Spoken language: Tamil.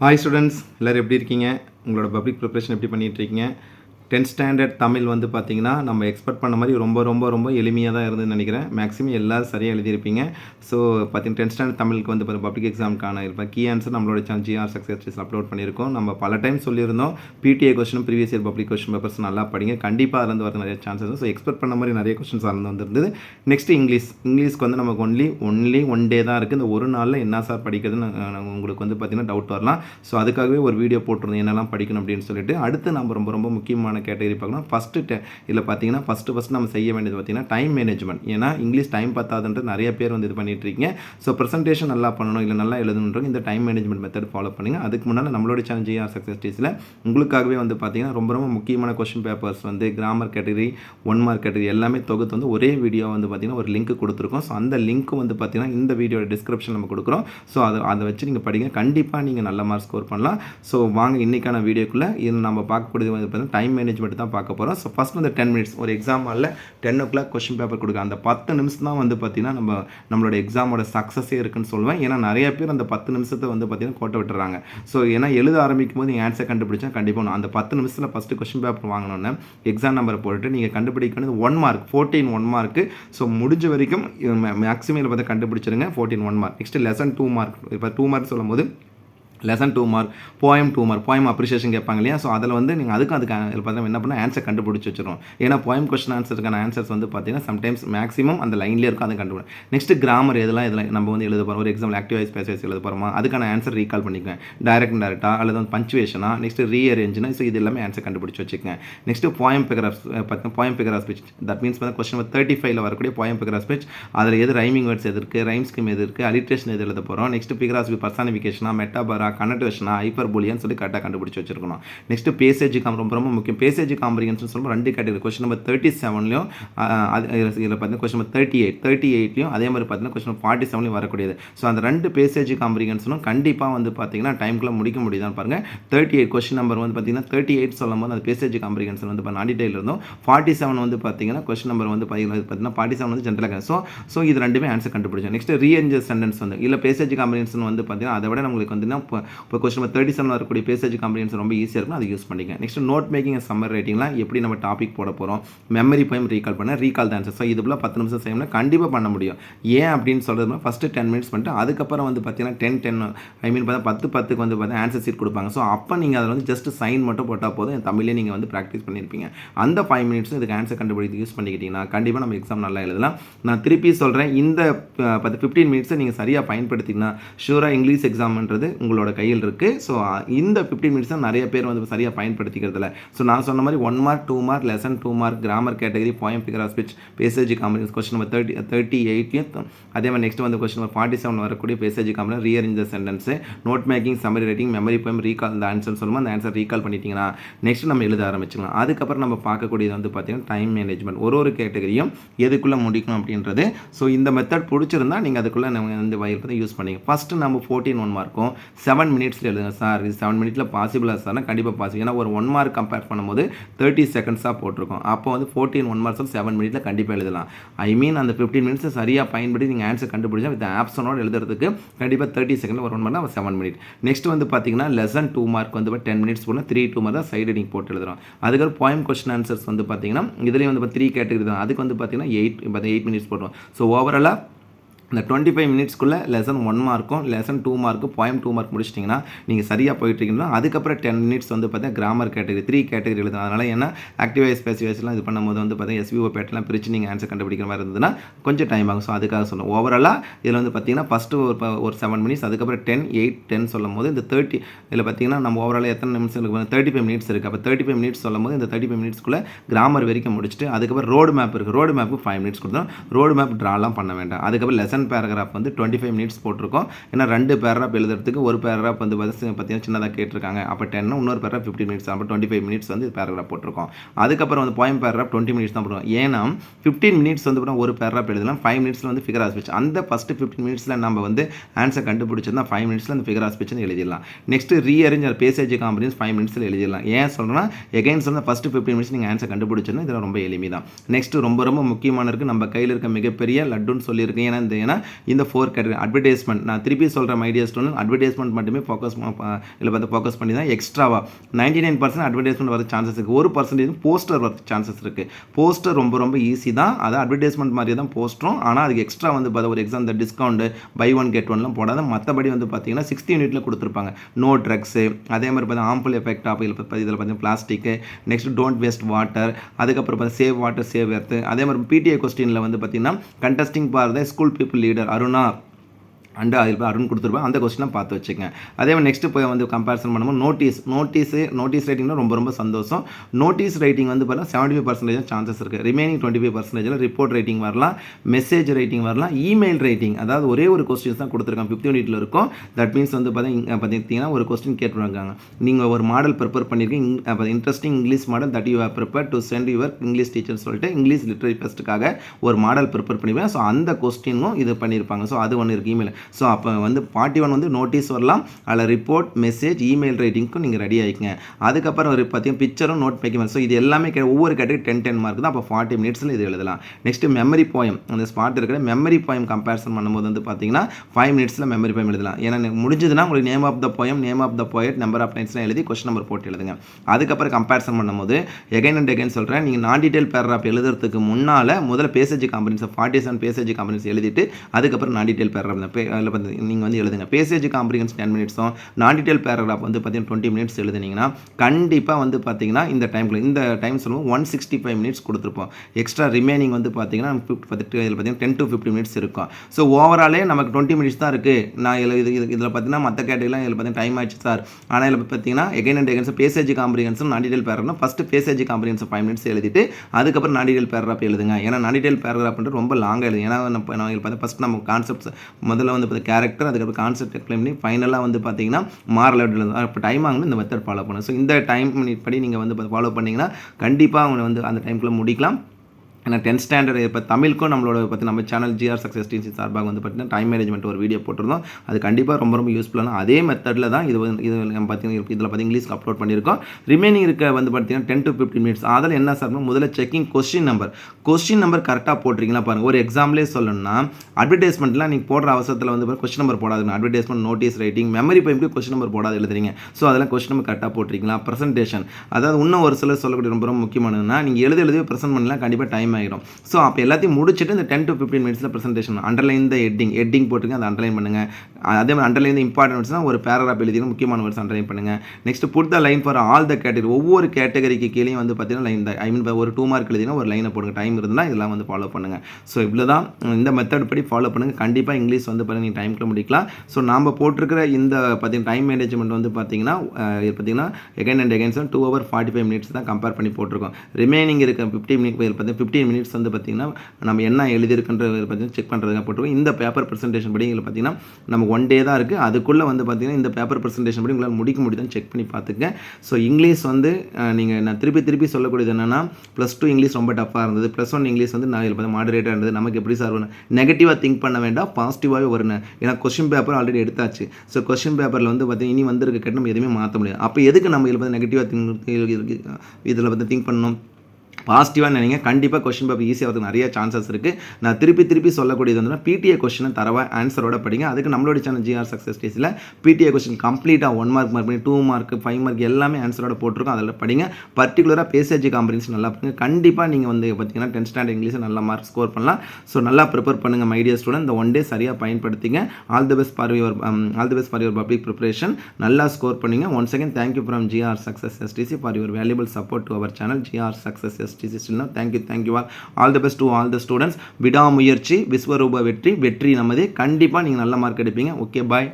ஹாய் ஸ்டூடெண்ட்ஸ் எல்லோரும் எப்படி இருக்கீங்க? உங்களோட பப்ளிக் ப்ரிப்ரேஷன் எப்படி பண்ணிகிட்ருக்கீங்க டென்த் ஸ்டாண்டர்ட் தமிழ் வந்து பார்த்தீங்கன்னா நம்ம எக்ஸ்பெக்ட் பண்ண மாதிரி ரொம்ப ரொம்ப ரொம்ப எளிமையாக தான் இருந்ததுன்னு நினைக்கிறேன். மேக்ஸிமம் எல்லாரும் சரியாக எழுதியிருப்பீங்க. ஸோ பார்த்திங்கன்னா டென்த் ஸ்டாண்டர்ட் தமிழுக்கு வந்து பப்ளிக் எக்ஸாமுக்கான இருப்பேன் கீ ஆன்சர் நம்மளோட சேனல் ஜிஆர் சக்ஸஸ் அப்லோட் பண்ணியிருக்கோம். நம்ம பல டைம் சொல்லியிருந்தோம். PTA question previous year public question papers நல்லா படிங்க. கண்டிப்பாக அதில் வர நிறைய சான்சஸ் ஸோ எக்ஸ்பெக்ட் பண்ண மாதிரி நிறைய கொஸ்டின்ஸ் அதில் வந்துருந்தது. நெக்ஸ்ட் இங்கிலீஷ் இங்கிலீஷ்க்கு வந்து நமக்கு ஒன்லி ஒன்லி ஒன் டே தான் இருக்குது இந்த ஒரு நாளில் என்ன சார் படிக்கிறதுன்னு உங்களுக்கு வந்து பார்த்திங்கன்னா டவுட் வரலாம். ஸோ அதுக்காகவே ஒரு வீடியோ போட்டிருந்தோம் என்னெல்லாம் படிக்கணும் அப்படின்னு சொல்லிட்டு. அடுத்து நம்ம ரொம்ப ரொம்ப முக்கியமான கேட்டகரி பார்க்கணும். ஃபஸ்ட்டு டெ இதில் பார்த்தீங்கன்னா ஃபஸ்ட்டு ஃபஸ்ட்டு நம்ம செய்ய வேண்டியது பார்த்தீங்கன்னா டைம் மேனேஜ்மெண்ட் ஏன்னா இங்கிலீஷ் டைம் பத்தாதுன்றது நிறைய பேர் வந்து இது பண்ணிட்டு இருக்கீங்க. ஸோ ப்ரெசன்டேஷன் நல்லா பண்ணணும் இல்லை நல்லா எழுதணுன்றவங்க இந்த டைம் மேனேஜ்மெண்ட் மெத்தட் ஃபாலோ பண்ணுங்க. அதுக்கு முன்னால் நம்மளோட சேனல் ஜிஆர் சக்ஸஸ் டீஸில் உங்களுக்காகவே வந்து பார்த்தீங்கன்னா ரொம்ப ரொம்ப முக்கியமான கொஸ்டின் பேப்பர்ஸ் வந்து grammar category one mark category எல்லாமே தொகுத்து வந்து ஒரே வீடியோ வந்து பார்த்தீங்கன்னா ஒரு லிங்க் கொடுத்துருக்கோம். ஸோ அந்த லிங்க் வந்து பார்த்திங்கன்னா இந்த வீடியோட டிஸ்கிரிப்ஷன் நம்ம கொடுக்குறோம். ஸோ அதை அதை வச்சு நீங்கள் படிங்க. கண்டிப்பாக நீங்கள் நல்ல மார்க் ஸ்கோர் பண்ணலாம். ஸோ வாங்க இன்றைக்கான வீடியோக்குள்ளே இது நம்ம பார்க்கக்கூடியது வந்து பார்த்தீங்கன்னா டைம் மேனேஜ்மெண்ட் தான் பார்க்க போகிறோம் ஸோ ஃபஸ்ட் வந்து டென் மினிட்ஸ் ஒரு எக்ஸாம் ஹாலில் ten o'clock question paper கொடுக்க அந்த பத்து நிமிஷம் தான் வந்து பார்த்தீங்கன்னா நம்ம நம்மளோட எக்ஸாமோட சக்ஸஸே இருக்குன்னு சொல்லுவேன் ஏன்னா நிறைய பேர் அந்த பத்து நிமிஷத்தை வந்து பார்த்தீங்கன்னா கோட்டை விட்டுறாங்க. ஸோ ஏன்னா எழுத ஆரம்பிக்கும் போது நீங்கள் ஆன்சர் கண்டுபிடிச்சா கண்டிப்பாக அந்த பத்து நிமிஷத்தில் ஃபஸ்ட்டு கொஸ்டின் பேப்பர் வாங்கினோன்னே எக்ஸாம் நம்பரை போட்டு நீங்கள் கண்டுபிடிக்க வேண்டியது one mark fourteen one mark so முடிஞ்ச வரைக்கும் மேக்ஸிமம் இதில் பார்த்து கண்டுபிடிச்சிருங்க. Fourteen one mark next lesson two mark இப்போ டூ மார்க் சொல்லும்போது lesson two mark poem two mark poem appreciation கேட்பாங்க இல்லையா? ஸோ அதில் வந்து நீங்கள் அதுக்கும் அதுக்கு பார்த்தீங்கன்னா என்ன பண்ணால் ஆன்சர் கண்டுபிடிச்சி வச்சிடும் ஏன்னா போயம் கொஸ்டின் ஆன்சருக்கான ஆன்சர்ஸ் வந்து பார்த்தீங்கன்னா சம்டைம்ஸ் மேக்ஸிமம் அந்த லைன்லேயே இருக்கும் அதை கண்டுபிடி. நெக்ஸ்ட் கிராமர் இதெல்லாம் இதில் நம்ம வந்து எழுத போகிறோம் ஒரு எக்ஸாம்பிள் ஆக்டிவ் வைஸ் பேஸ் எழுத போகிறோமா அதுக்கான ஆன்சர் ரீகால் பண்ணிக்குவேன். டைரக்ட் டேரக்டாக அல்லது வந்து பஞ்சுவேஷனா நெக்ஸ்ட் ரீஅரேஞ்சுனா ஸோ இது எல்லாமே ஆன்சர் கண்டுபிடிச்சி வச்சுக்கோங்க நெக்ஸ்ட் போயம் பிகராஃப் பார்த்தீங்கன்னா poem figure of speech that means வந்து கொஸ்டின் தேர்ட்டி ஃபைவ்ல வரக்கூடிய போயம் பிகராஃப் ஸ்பீச் அதில் எது ரைமிங் வேர்ட்ஸ் எது இருக்குது ரைம் ஸ்கீம் எது இருக்குது அலிட்ரேஷன் எது எழுத போகிறோம் நெக்ஸ்ட் பிகராஸ் பர்சானிஃபிகேஷனா மெட்டாபரா கனடேஷனா ஹைப்பர் போலியான்னு சொல்லி கரெக்டாக கண்டுபிடிச்சி வச்சிருக்கணும். நெக்ஸ்ட் பேசேஜ் காம் ரொம்ப ரொம்ப முக்கியம். பேசேஜ் காம்ப்ரிகன்ஷன் சொல்லும்போது ரெண்டு கேட்டகரி கொஸ்டின் நம்பர் தேர்ட்டி செவன்லையும் அது இதில் பார்த்தீங்கன்னா question number thirty eight thirty எயிட்லையும் அதே மாதிரி பார்த்தீங்கன்னா கொஸ்டின் ஃபார்ட்டி செவன்லையும் வரக்கூடியது. ஸோ அந்த ரெண்டு பேசேஜ் காம்ப்ரிகன்ஷனும் கண்டிப்பாக வந்து பார்த்தீங்கன்னா டைம்குள்ளே முடிக்க முடியுதான்னு பாருங்கள் தேர்ட்டி எயிட் கொஸ்டின் நம்பர் வந்து பார்த்தீங்கன்னா தேர்ட்டி எயிட் சொல்லும் போது அந்த பேசேஜ் காம்ப்ரிகன்ஷன் வந்து இப்போ இருந்தோம். ஃபார்ட்டி செவன் வந்து பார்த்தீங்கன்னா கொஸ்டின் நம்பர் வந்து பார்த்தீங்கன்னா ஃபார்ட்டி செவன் வந்து ஜென்ரலாக ஸோ ஸோ இது ரெண்டுமே ஆன்சர் கண்டுபிடிச்சோம். நெக்ஸ்ட் ரீஎன்ஜர் சென்டென்ஸ் வந்து இல்லை பேசேஜ் காம்ப்ரிகன்ஷன் வந்து பார்த்தீங்கன்னா அதை விட நம்மளுக்கு வந்து இப்போ கொஸ்டின் நம்பர் தேர்ட்டி செவன் வரக்கூடிய பேசேஜ் கம்பெனிஸ் ரொம்ப ஈஸியாக இருக்கும் அதை யூஸ் பண்ணிக்க நெக்ஸ்ட் நோட் மேக்கிங் சம்மர் ரைட்டிங்லாம் எப்படி நம்ம டாபிக் போட போகிறோம் மெமரி போய் ரீகால் பண்ண ரீகால் தான் ஆன்சர் ஸோ இது போல் பத்து நிமிஷம் செய்யணும்னா கண்டிப்பாக பண்ண முடியும். ஏன் அப்படின்னு சொல்கிறதுனா ஃபஸ்ட்டு டென் மினிட்ஸ் பண்ணிட்டு அதுக்கப்புறம் வந்து பார்த்தீங்கன்னா டென் டென் ஐ மீன் பார்த்தா பத்து பத்துக்கு வந்து பார்த்தீங்கன்னா ஆன்சர் சீட் கொடுப்பாங்க. ஸோ அப்போ நீங்கள் அதில் வந்து ஜஸ்ட் சைன் மட்டும் போட்டால் போதும். என் தமிழ்லேயே நீங்கள் வந்து ப்ராக்டிஸ் பண்ணியிருப்பீங்க அந்த ஃபைவ் மினிட்ஸும் இதுக்கு ஆன்சர் கண்டுபிடித்து யூஸ் பண்ணிக்கிட்டீங்கன்னா கண்டிப்பாக நம்ம எக்ஸாம் நல்லா எழுதலாம். நான் திருப்பி சொல்கிறேன் இந்த பத்து ஃபிஃப்டீன் மினிட்ஸை நீங்கள் சரியாக பயன்படுத்திங்கன்னா ஷூராக இங்கிலீஷ் எக்ஸாம்ன்றது உங்களோட கையில் இருக்குது ஸோ இந்த ஃபிஃப்டீன் மினிட்ஸ் தான் நிறைய பேர் வந்து சரியாக பயன்படுத்திக்கிறதில்ல. ஸோ நான் சொன்ன மாதிரி one mark two mark lesson two mark grammar category poem figure speech passage காம்பனி question number thirty thirty எயிட்லையும் அதே மாதிரி நெக்ஸ்ட் வந்து கொஸ்டின் நம்பர் ஃபார்ட்டி செவன் வரக்கூடிய passage காம்பனி rearrange the sentence note making summary writing memory poem recall இந்த ஆன்சர் சொல்லுவோம் அந்த ஆன்சர் ரீகால் பண்ணிட்டீங்கன்னா நெக்ஸ்ட் நம்ம எழுத ஆரம்பிச்சிக்கலாம் அதுக்கப்புறம் நம்ம பார்க்கக்கூடியது வந்து பார்த்தீங்கன்னா டைம் மேனேஜ்மெண்ட் ஒரு ஒரு கேட்டகரியும் எதுக்குள்ளே முடிக்கணும் அப்படின்றது. ஸோ இந்த மெத்தட் பிடிச்சிருந்தா நீங்கள் அதுக்குள்ளே நம்ம வந்து வயல் யூஸ் பண்ணிங்க. ஃபஸ்ட்டு நம்ம ஃபோர்டீன் ஒன் மார்க்கும் செவன் செவன் மினிட்ஸில் எழுதுங்க சார் இது செவன் மினிட்ஸில் பாசிபிளாக சார்னா கண்டிப்பாக பாசிபிள் ஏன்னா ஒரு ஒன் மார்க் கம்பேர் பண்ணும்போது தேர்ட்டி செகண்ட்ஸாக போட்டிருக்கோம். அப்போ வந்து ஃபோர்டீன் ஒன் மார்க்ஸ் செவன் மினிட்ஸில் கண்டிப்பாக எழுதலாம். ஐ மீன் அந்த ஃபிஃப்டீன் மினிட்ஸை சரியாக பயன்படுத்தி நீங்கள் ஆன்சர் கண்டுபிடிச்சா வித் ஆப்ஷனோட எழுதுறதுக்கு கண்டிப்பாக தேர்ட்டி செகண்டில் ஒரு one mark seven minute next வந்து பார்த்தீங்கன்னா லெசன் டூ மார்க் வந்து டென் மினிட்ஸ் போனால் த்ரீ டூ மார்க் தான் சைடு நீங்கள் போட்டு எழுதுறோம். அதுக்கப்புறம் பாயிண்ட் கொஸ்டின் ஆன்சர்ஸ் வந்து பார்த்தீங்கன்னா இதுலேயும் வந்து த்ரீ கேட்டகரி தான். அதுக்கு வந்து பார்த்தீங்கன்னா எயிட் எயிட் மினிட்ஸ் போடுறோம் ஸோ ஓவராலாக இந்த டுவெண்ட்டி ஃபைவ் மினிட்ஸ்க்குள்ளே லெசன் ஒன் மார்க்கும் லெசன் டூ மார்க்கும் பாயிண்ட் டூ மார்க் முடிச்சிட்டிங்கன்னா நீங்கள் சரியாக போயிட்டுருக்கீங்கன்னா அதுக்கப்புறம் டென் மினிட்ஸ் வந்து பார்த்தீங்கன்னா கிராமர் கேட்டகரி த்ரீ கேட்டகரி எழுதணும் அதனால் ஏன்னா ஆக்டிவைஸ் பேசிவைஸ்லாம் இது பண்ணும்போது வந்து பார்த்தீங்கன்னா எஸ்பிஓ பேட்டெலாம் பிரித்து நீங்கள் ஆன்சர் கண்டுபிடிக்கிற மாதிரி இருந்ததுன்னா கொஞ்சம் டைம் ஆகும். ஸோ அதுக்காக சொல்லுவோம் ஓவராலாக இதில் வந்து பார்த்தீங்கன்னா ஃபஸ்ட்டு ஒரு ஒரு செவன் மினிட்ஸ் அதுக்கப்புறம் டென் எயிட் டென் சொல்லும் போது இந்த தேர்ட்டி இதில் பார்த்தீங்கன்னா நம்ம ஓவராலாக எத்தனை நிமிஷம் இருக்கு தேர்ட்டி ஃபைவ் மினிட்ஸ் இருக்குது அப்போ தேர்ட்டி ஃபைவ் மினிட்ஸ் சொல்லும் போது இந்த தேர்ட்டி ஃபைவ் மினிட்ஸ்க்குள்ளே கிராமர் வரைக்கும் முடிச்சுட்டு அதுக்கப்புறம் ரோடு மேப் இருக்குது ரோடு மேப்பு ஃபைவ் மினிட்ஸ் கொடுத்தோம். ரோடு மேப் ட்ராலாம் பண்ண வேண்டாம். அதுக்கப்புறம் லெசன் பேராகிராஃப் வந்து டுவெண்ட்டி ஃபைவ் மினிட்ஸ் போட்டிருக்கோம். ஏன்னா ரெண்டு பேராகிராஃப் எழுதுறதுக்கு ஒரு பேராகிராஃப் வந்து பார்த்தீங்கன்னா சின்னதாக கேட்டிருக்காங்க. அப்போ டென் இன்னொரு பேராகிராஃப் ஃபிஃப்டி மினிட்ஸ் அப்போ டுவெண்ட்டி ஃபைவ் மினிட்ஸ் வந்து பேராகிராஃப் போட்டிருக்கோம். அதுக்கப்புறம் வந்து பாயிண்ட் பேராகிராஃப் டுவெண்ட்டி மினிட்ஸ் தான் போடுவோம். ஏன்னா ஃபிஃப்டீன் மினிட்ஸ் வந்து ஒரு பேராகிராஃப் எழுதலாம் ஃபைவ் மினிட்ஸில் வந்து ஃபிகர் ஸ்பீச் அந்த ஃபஸ்ட்டு ஃபிஃப்டின் மினிட்ஸில் நம்ம வந்து ஆன்சர் கண்டுபிடிச்சிருந்தா ஃபைவ் மினிட்ஸில் அந்த ஃபிகர் ஸ்பீச் எழுதிடலாம். நெக்ஸ்ட் ரீஅரேஞ்ச் பேசேஜ் காம்பனிஸ் ஃபைவ் மினிட்ஸில் எழுதிடலாம். ஏன் சொல்கிறேன்னா எகைன்ஸ் வந்து ஃபஸ்ட்டு ஃபிஃப்டின் மினிட்ஸ் நீங்கள் ஆன்சர் கண்டுபிடிச்சிருந்தா இதில் ரொம்ப எளிமை தான் நெக்ஸ்ட் ரொம்ப ரொம்ப முக்கியமான இருக்குது நம்ம கையில் இருக்க மிகப்பெரிய லட்டுன்னு சொல்லியிருக்கேன் ஏன்னா இந்த பார்த்தீங்கன்னா இந்த ஃபோர் கேட்டகரி அட்வர்டைஸ்மெண்ட் நான் திருப்பி சொல்கிற மைடியா ஸ்டூடெண்ட் அட்வர்டைஸ்மெண்ட் மட்டுமே ஃபோக்கஸ் இல்லை பார்த்து ஃபோக்கஸ் பண்ணி தான் எக்ஸ்ட்ராவாக நைன்டி நைன் பர்சன்ட் அட்வர்டைஸ்மெண்ட் வர சான்சஸ் இருக்குது ஒரு பர்சன்டேஜ் போஸ்டர் வர சான்சஸ் இருக்குது போஸ்டர் ரொம்ப ரொம்ப ஈஸி தான். அது அட்வர்டைஸ்மெண்ட் மாதிரி தான் போஸ்டரும் ஆனால் அதுக்கு எக்ஸ்ட்ரா வந்து பார்த்தா ஒரு எக்ஸாம் இந்த டிஸ்கவுண்ட் பை ஒன் கெட் ஒன்லாம் போடாத. மற்றபடி வந்து பார்த்தீங்கன்னா சிக்ஸ்டி யூனிட்ல கொடுத்துருப்பாங்க. நோ ட்ரக்ஸு அதே மாதிரி பார்த்தா ஆம்பிள் எஃபெக்ட் ஆஃப் இதில் இதில் பார்த்தீங்கன்னா plastic next don't waste water அதுக்கப்புறம் பார்த்தா சேவ் வாட்டர் சேவ் எர்த்து அதே மாதிரி பிடிஏ கொஸ்டினில் வந்து பார்த்தீங்கன்னா contesting for school people leader Aruna and அதில் போய் அருண் கொடுத்துருப்பேன் அந்த கொஸ்டினை பார்த்து வச்சுக்கங்க. அதே மாதிரி நெக்ஸ்ட் போய் வந்து கம்பேரிசன் பண்ணும்போது நோட்டீஸ் நோட்டீஸு நோட்டீஸ் ரைட்டிங்னா ரொம்ப ரொம்ப சந்தோஷம். நோட்டீஸ் ரைட்டிங் வந்து பார்த்தா செவன்டி ஃபைவ் பர்சன்டேஜ் சான்சஸ் இருக்குது ரிமைனிங் டுவெண்ட்டி ஃபைவ் பர்சன்டேஜில் ரிப்போர்ட் ரைட்டிங் வரலாம் மெசேஜ் ரைட்டிங் வரலாம் இமெயில் ரைட்டிங் அதாவது ஒரே ஒரு கொஸ்டின்ஸ் தான் கொடுத்துருக்காங்க. ஃபிஃப்த் யூனிட்டில் இருக்கும். தட் மீன்ஸ் வந்து பார்த்தீங்கன்னா பார்த்தீங்கன்னா ஒரு கொஸ்டின் கேட்டுருக்காங்க. நீங்கள் ஒரு மாடல் ப்ரிப்பேர் பண்ணியிருக்கீங்க interesting English model that you have prepare to send your English teacher சொல்லிட்டு இங்கிலீஷ் லிட்ரரி ஃபெஸ்ட்டுக்காக ஒரு மாடல் ப்ரிப்பேர் பண்ணிடுவேன் ஸோ அந்த கொஸ்டினும் இது பண்ணியிருப்பாங்க ஸோ அது ஒன்று இருக்குது இமெயில் ஸோ அப்போ வந்து ஃபார்ட்டி ஒன் வந்து நோட்டீஸ் வரலாம். அதில் ரிப்போர்ட் மெசேஜ் இமெயில் ரைட்டிங்க்கும் நீங்கள் ரெடி ஆகிக்குங்க அதுக்கப்புறம் ஒரு பார்த்தீங்கன்னா பிக்சரும் நோட் மேக்கிங் ஸோ இது எல்லாமே கே- ஒவ்வொரு கேட்டகரி டென் டென் மார்க் தான். அப்போ ஃபார்ட்டி மினிட்ஸில் இது எழுதலாம். நெக்ஸ்ட் மெமரி போயம் அந்த ஸ்பாட் இருக்கிற மெமரி போயம் கம்பேரிசன் பண்ணும்போது வந்து பார்த்தீங்கன்னா ஃபைவ் மினிட்ஸில் மெமரி போயம் எழுதலாம். ஏன்னா எனக்கு முடிஞ்சதுன்னா உங்களுக்கு name of the poem name of the poet number of லைன்ஸ்லாம் எழுதி கொஸ்டின் நம்பர் போட்டு எழுதுங்க. அதுக்கப்புறம் கம்பேரிசன் பண்ணும்போது எகைன் அண்ட் எகைன் சொல்கிறேன் நீங்கள் நான் டீட்டெயில் பேராகிராஃப் எழுதுறதுக்கு முன்னால் முதல்ல passage comprehension forty seven passage comprehension எழுதிட்டு அதுக்கப்புறம் நான் டீட்டெயில் பேராகிராஃப் அதில் பார்த்து நீங்கள் வந்து எழுதுங்க. பேசேஜ் காம்ப்ரிகன்ஸ் டென் மினிட்ஸும் நான் டீட்டெயில் பேராகிராஃப் வந்து பார்த்தீங்கன்னா டுவெண்ட்டி மினிட்ஸ் எழுதுனீங்கன்னா கண்டிப்பாக வந்து பார்த்தீங்கன்னா இந்த டைமில் இந்த டைம் சொல்லுவோம் ஒன் சிக்ஸ்டி ஃபைவ் மினிட்ஸ் கொடுத்துருப்போம். எக்ஸ்ட்ரா ரிமைனிங் வந்து பார்த்தீங்கன்னா ஃபிஃப்ட் பத்து இதில் பார்த்தீங்கன்னா டென் டு ஃபிஃப்டி மினிட்ஸ் இருக்கும். ஸோ ஓவராலே நமக்கு டுவெண்ட்டி மினிட்ஸ் தான் இருக்குது நான் இதில் இது இதில் பார்த்தீங்கன்னா மற்ற கேட்டகரிலாம் இதில் பார்த்தீங்கன்னா டைம் ஆயிடுச்சு சார். ஆனால் இதில் பார்த்தீங்கன்னா எகைன் அண்ட் எகைன்ஸ் பேசேஜ் காம்ப்ரிகன்ஸும் நான் detail paragraph first passage comprehension five minutes எழுதிட்டு அதுக்கப்புறம் நான் டீட்டெயில் பேராகிராஃப் எழுதுங்க. ஏன்னா நான் டீட்டெயில் பேராகிராஃப் ரொம்ப லாங்காக எழுதுங்க. ஏன்னா நம்ம நான் பார்த்தா ஃபஸ்ட் நம்ம கான்செப்ட்ஸ் முதல்ல வந்து பார்த்தா கேரக்டர் அதுக்கப்புறம் கான்செப்ட் எக்ஸ்பிளைன் பண்ணி ஃபைனலாக வந்து பார்த்தீங்கன்னா மாரல் இப்போ டைம் ஆகணும் இந்த மெத்தட் ஃபாலோ பண்ணணும். ஸோ இந்த டைம் படி நீங்கள் வந்து ஃபாலோ பண்ணிங்கன்னா கண்டிப்பாக அவங்க வந்து அந்த டைம்குள்ளே முடிக்கலாம். ஏன்னா டென்த் ஸ்டாண்டர்ட் இப்போ தமிழுக்கும் நம்மளோட பற்றி நம்ம சேனல் ஜிஆர் சக்ஸஸ் டிசி சார்பாக வந்து பார்த்தீங்கன்னா டைம் மேனேஜ்மெண்ட் ஒரு வீடியோ போட்டிருந்தோம். அது கண்டிப்பாக ரொம்ப ரொம்ப யூஸ்ஃபுல்லான அதே மெத்தடில் தான் இது வந்து இது நம்ம பார்த்தீங்கன்னா இதில் பார்த்து இங்கிலீஷ்க்கு அப்லோட் பண்ணியிருக்கோம். ரிமைனிங் இருக்க வந்து பார்த்தீங்கன்னா டென் டு ஃபிஃப்டின் மினிட்ஸ் அதில் என்ன சார் முதல்ல checking question number question number கரெக்டாக போட்டிருக்கீங்களா பாருங்கள் ஒரு எக்ஸாம்பிளே சொல்லணும்னா அட்வர்டைஸ்மெண்ட்லாம் நீங்கள் போடுற அவசரத்தில் வந்து கொஸ்டின் நம்பர் போடாதுங்க. அட்வர்டைஸ்மெண்ட் நோட்டீஸ் ரைட்டிங் மெமரி பைப்புக்கு கொஸ்டின் நம்பர் போடாது எழுதுறீங்க. ஸோ அதெல்லாம் கொஸ்டின் நம்பர் கரெக்டாக போட்டிருக்கீங்களா? ப்ரெசன்டேஷன் அதாவது இன்னும் ஒரு சிலர் சொல்லக்கூடிய ரொம்ப ரொம்ப முக்கியமானதுன்னா நீங்கள் எழுத எழுதி ப்ரெசென்ட் பண்ணலாம். கண்டிப்பாக டைம் ஆகிடும் ஸோ அப்போ எல்லாத்தையும் முடிச்சுட்டு இந்த டென் டு ஃபிஃப்டின் மினிட்ஸில் presentation underline the heading heading போட்டுங்க அதை அண்டர்லைன் பண்ணுங்கள் அதே மாதிரி அண்டர்லைன் இம்பார்ட்டன் வேர்ட்ஸ்னால் ஒரு பேராகிராஃப் எழுதினா முக்கியமான வேர்ட்ஸ் அண்டர்லைன் பண்ணுங்கள் next put the line for all the category ஒவ்வொரு கேட்டகரிக்கு கீழே வந்து பார்த்தீங்கன்னா லைன் ஐ மீன் ஒரு டூ மார்க் எழுதினா ஒரு லைனை போடுங்க. டைம் இருந்தால் இதெல்லாம் வந்து ஃபாலோ பண்ணுங்கள் ஸோ இவ்வளோ தான் இந்த மெத்தட் படி ஃபாலோ பண்ணுங்கள் கண்டிப்பாக இங்கிலீஷ் வந்து பார்த்தீங்கன்னா நீங்கள் டைம்க்குள்ள முடிக்கலாம். ஸோ நாம் போட்டிருக்கிற இந்த பார்த்தீங்கன்னா டைம் மேனேஜ்மெண்ட் வந்து பார்த்தீங்கன்னா பார்த்தீங்கன்னா again and again two hour forty five minutes தான் கம்பேர் பண்ணி போட்டிருக்கோம். ரிமைனிங் இருக்க ஃபிஃப்டி மினிட் பார்த்தீங்கன்னா ஃபிஃப்டீன் மினிட்ஸ் வந்து பார்த்தீங்கன்னா நம்ம என்ன எழுதியிருக்குன்றது பார்த்தீங்கன்னா செக் பண்ணுறதுக்காக போட்டிருக்கோம். இந்த பேப்பர் ப்ரெசன்டேஷன் படி இதில் பார்த்தீங்கன்னா நமக்கு ஒன் டே தான் இருக்குது அதுக்குள்ளே வந்து பார்த்திங்கன்னா இந்த பேப்பர் ப்ரெசன்டேஷன் படி உங்களால் முடிக்க முடியுதுன்னு செக் பண்ணி பார்த்துக்க ஸோ இங்கிலீஷ் வந்து நீங்கள் நான் திருப்பி திருப்பி சொல்லக்கூடியது என்னென்னா ப்ளஸ் டூ இங்கிலீஷ் ரொம்ப டஃப்பாக இருந்தது. ப்ளஸ் ஒன் இங்கிலீஷ் வந்து நான் இதில் மாடரேட்டாக இருந்தது. நமக்கு எப்படி சார் வரும் நெகட்டிவாக திங்க் பண்ண வேண்டாம் பாசிட்டிவாகவே வரணும் ஏன்னா கொஷின் பேப்பர் ஆல்ரெடி எடுத்தாச்சு. ஸோ கொஷின் பேப்பரில் வந்து பார்த்தீங்கன்னா இனி வந்திருக்க கேட்டு நம்ம எதுவுமே மாற்ற முடியாது. அப்போ எதுக்கு நம்ம இதில் பார்த்து நெகட்டிவாக திங்க் இதில் வந்து திங்க் பண்ணணும்? பாசிட்டிவாக நினைங்க. கண்டிப்பாக கொஷின் பேப்பர் ஈஸியாக வரதுக்கு நிறைய சான்சஸ் இருக்குது நான் திருப்பி திருப்பி சொல்லக்கூடியது வந்து பிடிஏ கொஸ்டினை தரவா ஆன்சரோட படிங்க. அதுக்கு நம்மளோட சேனல் ஜிஆர் சக்ஸஸ் டேஸில் பிடிஏ கொஸ்டின் கம்ப்ளீட்டாக ஒன் மார்க் மார்க் பண்ணி டூ மார்க் ஃபைவ் மார்க் எல்லாமே ஆன்சரோட போட்டிருக்கோம். அதில் படிங்க. பர்டிகுலராக பேசேஜ் காம்பரன்ஸ் நல்லா பண்ணுங்க கண்டிப்பாக நீங்கள் வந்து பார்த்தீங்கன்னா டென்த் ஸ்டாண்டர்ட் இங்கிலீஷ் நல்ல மார்க் ஸ்கோர் பண்ணலாம். ஸோ நல்லா ப்ரிப்பேர் பண்ணுங்கள் மைடியா ஸ்டூடெண்ட் இந்த ஒன் டே சரியாக பயன்படுத்திங்க. All the best for your all the best for your public preparation நல்லா ஸ்கோர் பண்ணுங்க. One second thank you from G R success STC for your valuable support to our channel G R success S STC ஸ்டில்னா thank you thank you all all the best to all the students விடாமுயற்சி விஸ்வரூப வெற்றி வெற்றி நமது. கண்டிப்பாக நீங்கள் நல்ல மார்க் எடுப்பீங்க. Okay bye